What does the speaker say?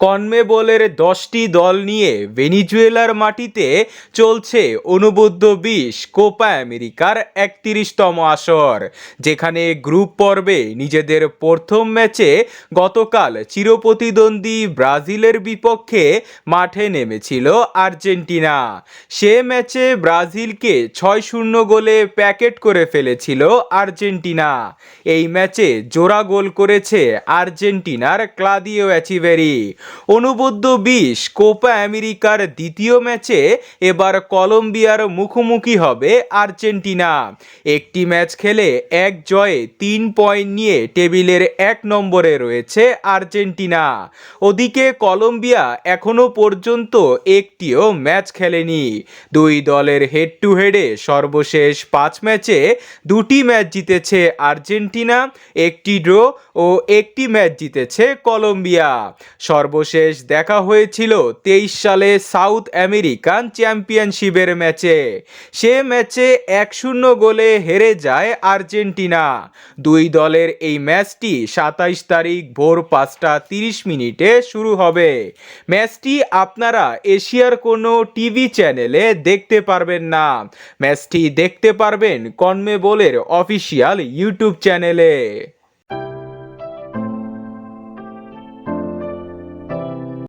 কনমেবলের দশটি দল নিয়ে ভেনিজুয়েলার মাটিতে চলছে অনুবদ্ধ বিশ কোপা আমেরিকার একত্রিশতম আসর, যেখানে গ্রুপ পর্বে নিজেদের প্রথম ম্যাচে গতকাল চিরপ্রতিদ্বন্দ্বী ব্রাজিলের বিপক্ষে মাঠে নেমেছিল আর্জেন্টিনা। সে ম্যাচে ব্রাজিলকে ছয় শূন্য গোলে প্যাকেট করে ফেলেছিল আর্জেন্টিনা। এই ম্যাচে জোড়া গোল করেছে আর্জেন্টিনার ক্লাদিও অ্যাচিভেরি। অনুবদ্ধ বিশ, কোপা আমেরিকার দ্বিতীয় ম্যাচে এবার কলম্বিয়ার মুখোমুখি হবে আর্জেন্টিনা। একটি ম্যাচ খেলে এক জয়ে তিন পয়েন্ট নিয়ে টেবিলের এক নম্বরে রয়েছে আর্জেন্টিনা। ওদিকে কলম্বিয়া এখনও পর্যন্ত একটিও ম্যাচ খেলেনি। দুই দলের হেড টু হেডে সর্বশেষ পাঁচ ম্যাচে দুটি ম্যাচ জিতেছে আর্জেন্টিনা, একটি ড্র ও একটি ম্যাচ জিতেছে কলম্বিয়া। সর্বশেষ দেখা হয়েছিল তেইশ সালে সাউথ আমেরিকান চ্যাম্পিয়নশিপের ম্যাচে। সে ম্যাচে এক শূন্য গোলে হেরে যায় আর্জেন্টিনা। দুই দলের এই ম্যাচটি সাতাইশ তারিখ ভোর পাঁচটা তিরিশ মিনিটে শুরু হবে। ম্যাচটি আপনারা এশিয়ার কোনো টিভি চ্যানেলে দেখতে পারবেন না। ম্যাচটি দেখতে পারবেন কনমেবলের অফিসিয়াল ইউটিউব চ্যানেলে।